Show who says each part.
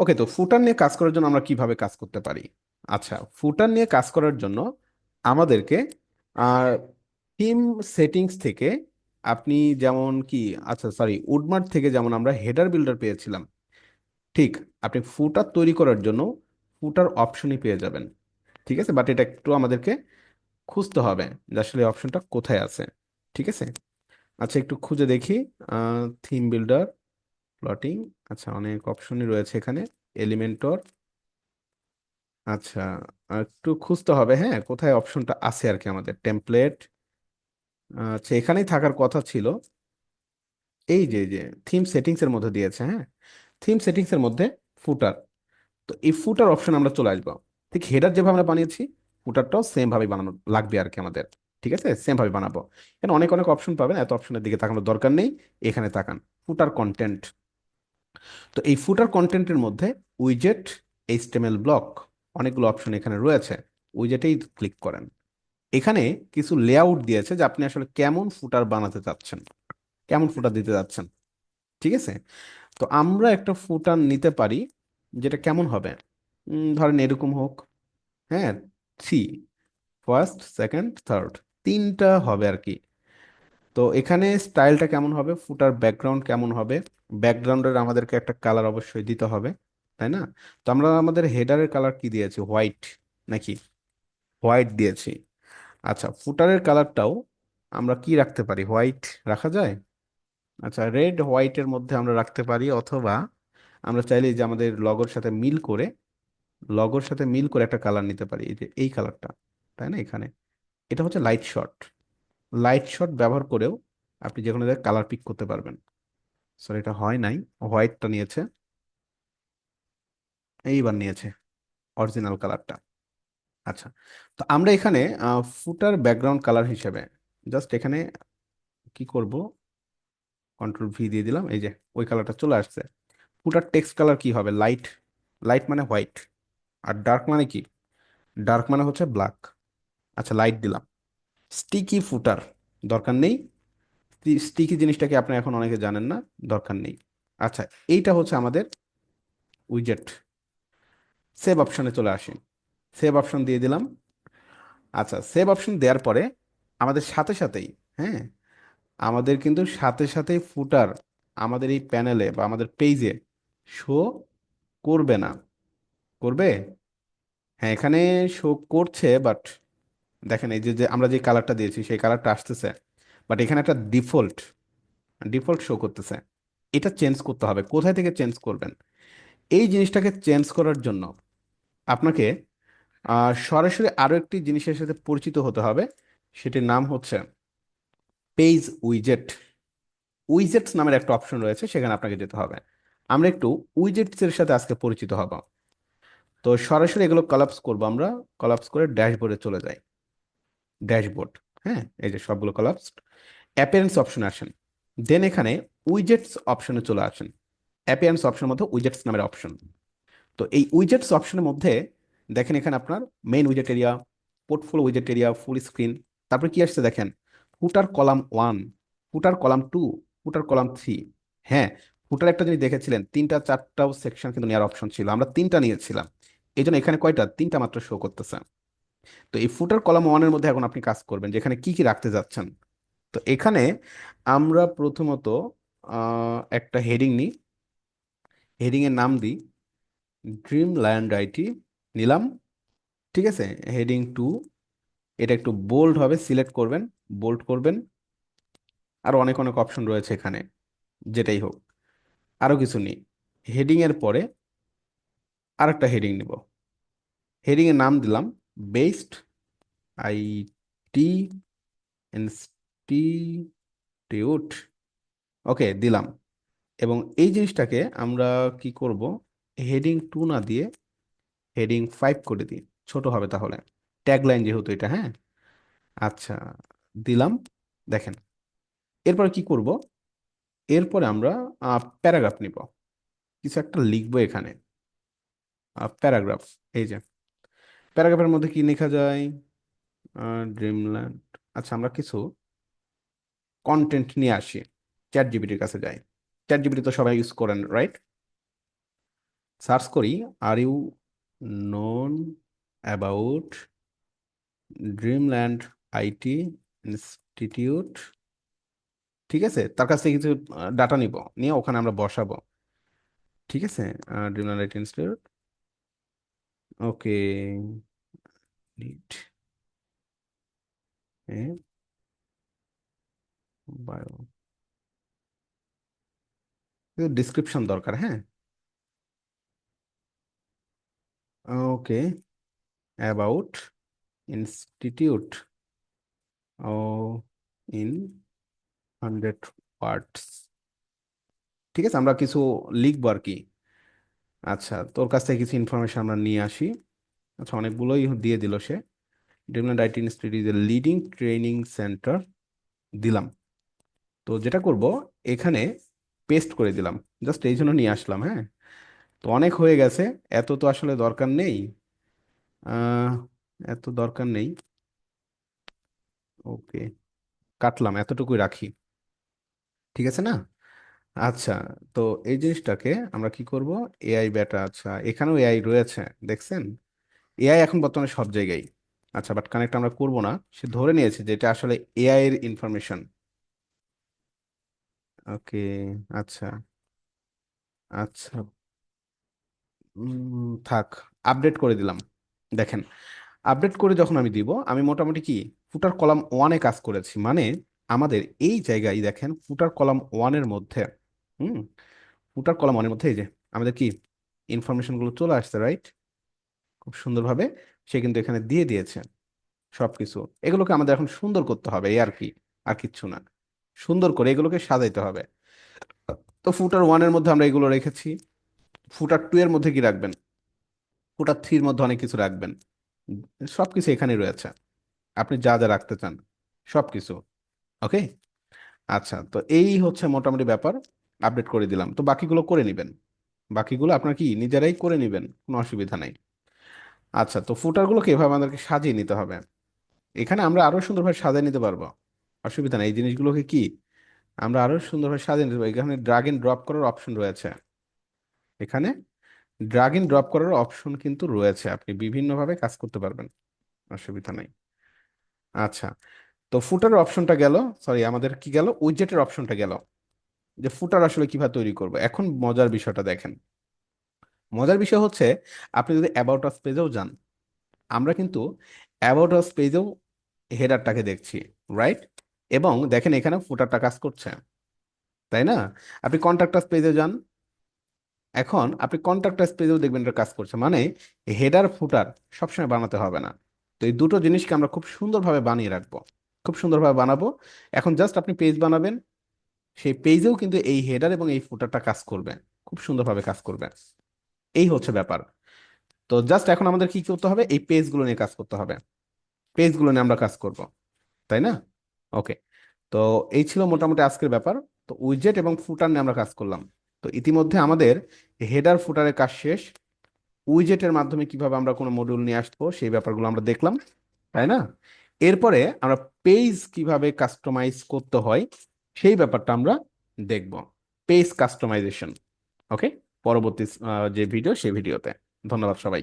Speaker 1: ওকে তো ফুটার নিয়ে কাজ করার জন্য আমরা কীভাবে কাজ করতে পারি? আচ্ছা ফুটার নিয়ে কাজ করার জন্য আমাদেরকে, আর থিম সেটিংস থেকে আপনি যেমন কি আচ্ছা সরি উডমার্ট থেকে যেমন আমরা হেডার বিল্ডার পেয়েছিলাম, ঠিক, আপনি ফুটার তৈরি করার জন্য ফুটার অপশনই পেয়ে যাবেন, ঠিক আছে? বাট এটা একটু আমাদেরকে খুঁজতে হবে যে আসলে অপশনটা কোথায় আছে, ঠিক আছে? আচ্ছা একটু খুঁজে দেখি থিম বিল্ডার, প্লটিং আচ্ছা অনেক অপশনই রয়েছে এখানে। এলিমেন্টর আচ্ছা একটু খুঁজতে হবে হ্যাঁ? কোথায় অপশনটা আছে আর কি আমাদের? টেমপ্লেট আচ্ছা এখানেই থাকার কথা ছিল। এই যে যে থিম সেটিংস এর মধ্যে দিয়েছে হ্যাঁ? থিম সেটিংস এর মধ্যে ফুটার তো এই ফুটার অপশন আমরা চলে আসব। ঠিক হেডার যেভাবে আমরা বানিয়েছি ফুটারটাও সেম ভাবে বানানো লাগবে আর কি আমাদের। ঠিক আছে? সেম ভাবে বানাবো। এখানে অনেক অনেক অপশন পাবেন। এত অপশনের দিকে তাকানোর দরকার নেই। এখানে তাকান। ফুটার কন্টেন্ট তো এই ফুটার কন্টেন্টের মধ্যে উইজেট এইচটিএমএল ব্লক অনেকগুলো অপশন এখানে রয়েছে উইজেটেই ক্লিক করেন। এখানে কিছু লেআউট দিয়েছে যে আপনি আসলে কেমন ফুটার বানাতে চাচ্ছেন, কেমন ফুটার দিতে যাচ্ছেন ঠিক আছে? তো আমরা একটা ফুটার নিতে পারি যেটা কেমন হবে? ধরেন এরকম হোক হ্যাঁ থ্রি ফার্স্ট সেকেন্ড থার্ড তিনটা হবে আর কি। তো এখানে স্টাইলটা কেমন হবে? ফুটার ব্যাকগ্রাউন্ড কেমন হবে? ব্যাকগ্রাউন্ডের আমাদেরকে একটা কালার অবশ্যই দিতে হবে, তাই না? তো আমরা আমাদের হেডারের কালার কি দিয়েছি? হোয়াইট নাকি? হোয়াইট দিয়েছি। আচ্ছা ফুটারের কালারটাও আমরা কি রাখতে পারি? হোয়াইট রাখা যায়? আচ্ছা রেড হোয়াইটের মধ্যে আমরা রাখতে পারি, অথবা আমরা চাইলে যে আমাদের লগোর সাথে মিল করে লগোর সাথে মিল করে একটা কালার নিতে পারি, এই যে এই কালারটা তাই না? এখানে। এটা হচ্ছে লাইট শট লাইট শট ব্যবহার করেও আপনি যে কোনো জায়গায় কালার পিক করতে পারবেন। সরি এটা হয় নাই। হোয়াইটটা নিয়েছে। এইবার নিয়েছে অরিজিনাল কালারটা আচ্ছা তো আমরা এখানে ফুটার ব্যাকগ্রাউন্ড কালার হিসেবে জাস্ট এখানে কি করব? কন্ট্রোল ভি দিয়ে দিলাম। এই যে, ওই কালারটা চলে আসছে। ফুটার টেক্সট কালার কি হবে? লাইট লাইট মানে হোয়াইট আর ডার্ক মানে কি? ডার্ক মানে হচ্ছে ব্ল্যাক আচ্ছা লাইট দিলাম। স্টিকি ফুটার দরকার নেই। স্টিকি জিনিসটাকে আপনি এখন অনেকে জানেন না, দরকার নেই। আচ্ছা এইটা হচ্ছে আমাদের উইজেট সেভ অপশনে চলে আসি। সেভ অপশন দিয়ে দিলাম। আচ্ছা সেভ অপশন দেওয়ার পরে আমাদের সাথে সাথেই হ্যাঁ আমাদের কিন্তু সাথে সাথেই ফুটার আমাদের এই প্যানেলে বা আমাদের পেজে শো করবে না। করবে? হ্যাঁ এখানে শো করছে বাট দেখেন এই যে আমরা যে কালারটা দিয়েছি, সেই কালারটা আসতেছে বাট এখানে একটা ডিফল্ট ডিফল্ট শো করতেছে। এটা চেঞ্জ করতে হবে। কোথায় থেকে চেঞ্জ করবেন? এই জিনিসটাকে চেঞ্জ করার জন্য আপনাকে সরাসরি আরও একটি জিনিসের সাথে পরিচিত হতে হবে। সেটির নাম হচ্ছে পেজ উইজেট উইজেটস নামের একটা অপশন রয়েছে, সেখানে আপনাকে যেতে হবে। আমরা একটু উইজেটস এর সাথে আজকে পরিচিত হব। তো সরাসরি এগুলো কলাপস করব আমরা কলাপস করে ড্যাশবোর্ডে চলে যাই। ড্যাশবোর্ড হ্যাঁ এই যে সবগুলো কলাপস অ্যাপিয়ারেন্স অপশনে আসেন। দেন এখানে উইজেটস অপশনে চলে আসেন। অ্যাপিয়ারেন্স অপশনের মধ্যে উইজেটস নামের অপশন তো এই উইজেটস অপশনের মধ্যে দেখেন এখানে আপনার main উইজেট area portfolio উইজেট area full screen তারপর কি আসছে দেখেন? ফুটার কলাম ওয়ান ফুটার কলাম টু ফুটার কলাম থ্রি হ্যাঁ ফুটার একটা জিনিস দেখেছিলেন, তিনটা চারটাও সেকশন কিন্তু নেওয়ার অপশন ছিল। আমরা তিনটা নিয়েছিলাম। এই জন্য এখানে কয়টা? তিনটা মাত্র শো করতেছে। তো এই ফুটার কলাম ওয়ানের মধ্যে এখন আপনি কাজ করবেন, যেখানে কি কি রাখতে যাচ্ছেন। তো এখানে আমরা প্রথমত একটা হেডিং নিই। হেডিং এর নাম দিই ড্রিম ল্যান্ড আইটি নিলাম। ঠিক আছে? হেডিং টু, এটা একটু বোল্ড হবে সিলেক্ট করবেন বোল্ড করবেন। আর অনেক অনেক অপশন রয়েছে এখানে, যেটাই হোক। আরও কিছু নেই। হেডিংয়ের পরে আরেকটা হেডিং নিব। হেডিংয়ের নাম দিলাম বেসড আইটি ইনস্টিটিউট ওকে দিলাম। এবং এই জিনিসটাকে আমরা কি করব? হেডিং টু না দিয়ে হেডিং ফাইভ করে দিই। ছোট হবে তাহলে। ট্যাগলাইন যেহেতু এটা হ্যাঁ? আচ্ছা দিলাম। দেখেন, এরপর কি করব? এরপরে আমরা প্যারাগ্রাফ নিব। কিছু একটা লিখব এখানে। প্যারাগ্রাফ এই যে প্যারাগ্রাফের মধ্যে কি লেখা যায়? ড্রিমল্যান্ড আচ্ছা আমরা কিছু কন্টেন্ট নিয়ে আসি। চ্যাট জিপিটির কাছে যাই। চ্যাট জিপিটি তো সবাই ইউজ করেন রাইট সার্চ করি are you known about Dreamland IT institute ঠিক আছে? তার কাছ থেকে কিছু ডাটা নিব। নিয়ে ওখানে আমরা বসাবো। ঠিক আছে? Dreamland IT institute okay need bio description দরকার হ্যাঁ ওকে অ্যাবাউট ইনস্টিটিউট ও ইন হান্ড্রেড ওয়ার্ডস ঠিক আছে আমরা কিছু লিখব আর কি আচ্ছা তোর কাছ থেকে কিছু ইনফরমেশন আমরা নিয়ে আসি। আচ্ছা অনেকগুলোই দিয়ে দিল সে। Development IT institute is a leading training centre দিলাম। তো যেটা করব, এখানে পেস্ট করে দিলাম। জাস্ট এই জন্য নিয়ে আসলাম হ্যাঁ? তো অনেক হয়ে গেছে। এত তো আসলে দরকার নেই। এত দরকার নেই। ওকে কাটলাম, এতটুকুই রাখি। ঠিক আছে না? আচ্ছা তো এই জিনিসটাকে আমরা কি করব? এআই বেটা আচ্ছা এখানেও এআই রয়েছে, দেখছেন? এআই এখন বর্তমানে সব জায়গায়। আচ্ছা বাট কানেক্ট আমরা করব না। সে ধরে নিয়েছে যে এটা আসলে এআই এর ইনফরমেশন ওকে আচ্ছা আচ্ছা থাক আপডেট করে দিলাম। দেখেন আপডেট করে যখন আমি দিব, আমি মোটামুটি কি ফুটার কলাম ওয়ানে কাজ করেছি। মানে আমাদের এই জায়গায় দেখেন ফুটার কলাম ওয়ানের মধ্যে হুম, ফুটার কলাম ওয়ানের মধ্যে, এই যে আমাদের কি ইনফরমেশনগুলো চলে আসছে রাইট খুব সুন্দরভাবে সে কিন্তু এখানে দিয়ে দিয়েছে সবকিছু। এগুলোকে আমাদের এখন সুন্দর করতে হবে, এই আর কি, আর কিচ্ছু না। সুন্দর করে এগুলোকে সাজাইতে হবে। তো ফুটার ওয়ানের মধ্যে আমরা এগুলো রেখেছি। ফুটার টু এর মধ্যে কি রাখবেন? ফুটার থ্রির মধ্যে অনেক কিছু রাখবেন। সবকিছু এখানে রয়েছে। আপনি যা যা রাখতে চান, সবকিছু ওকে আচ্ছা তো এই হচ্ছে মোটামুটি ব্যাপার। আপডেট করে দিলাম। তো বাকিগুলো করে নেবেন। বাকিগুলো আপনার কি নিজেরাই করে নেবেন? কোনো অসুবিধা নাই। আচ্ছা তো ফুটারগুলোকে এভাবে আমাদেরকে সাজিয়ে নিতে হবে। এখানে আমরা আরও সুন্দরভাবে সাজিয়ে নিতে পারব। অসুবিধা নেই। এই জিনিসগুলোকে কি আমরা আরও সুন্দরভাবে সাজিয়ে নিতে পারব। এখানে ড্রাগ এন্ড ড্রপ করার অপশন রয়েছে। এখানে ড্রাগ এন্ড ড্রপ করার অপশন কিন্তু রয়েছে। আপনি বিভিন্নভাবে কাজ করতে পারবেন। অসুবিধা নেই। আচ্ছা তো ফুটারের অপশনটা গেল। সরি আমাদের কি গেল? উইজেটের অপশনটা গেল। যে ফুটার আসলে কীভাবে তৈরি করব? এখন মজার বিষয়টা দেখেন। মজার বিষয় হচ্ছে, আপনি যদি অ্যাবাউট আস পেজেও যান, আমরা কিন্তু অ্যাবাউট আস পেজেও হেডারটাকে দেখছি রাইট এবং দেখেন এখানে ফুটারটা কাজ করছে, তাই না? আপনি কন্ট্রাক্টার পেজে যান, এখন আপনি কন্ট্রাক্টার পেজেও দেখবেন এটা কাজ করছে মানে হেডার ফুটার সবসময় বানাতে হবে না। তো এই দুটো জিনিসকে আমরা খুব সুন্দরভাবে বানিয়ে রাখব, খুব সুন্দরভাবে বানাবো। এখন জাস্ট আপনি পেজ বানাবেন সেই পেজেও কিন্তু এই হেডার এবং এই ফুটারটা কাজ করবে। খুব সুন্দরভাবে কাজ করবে। এই হচ্ছে ব্যাপার। তো জাস্ট এখন আমাদের কি করতে হবে? এই পেজগুলো নিয়ে কাজ করতে হবে। পেজগুলো নিয়ে আমরা কাজ করব। তাই না? ওকে। তো এই ছিল মোটামুটি আজকের ব্যাপার। তো উইজেট এবং ফুটার নিয়ে আমরা কাজ করলাম। তো ইতিমধ্যে আমাদের হেডার ফুটারের কাজ শেষ। উইজেটের মাধ্যমে কীভাবে আমরা কোনো মডিউল নিয়ে আসব সেই ব্যাপারগুলো আমরা দেখলাম। তাই না? এরপরে আমরা পেজ কীভাবে কাস্টমাইজ করতে হয় সেই ব্যাপারটা আমরা দেখব। পেজ কাস্টমাইজেশন ওকে পরবর্তী যে ভিডিও সেই ভিডিওতে ধন্যবাদ সবাই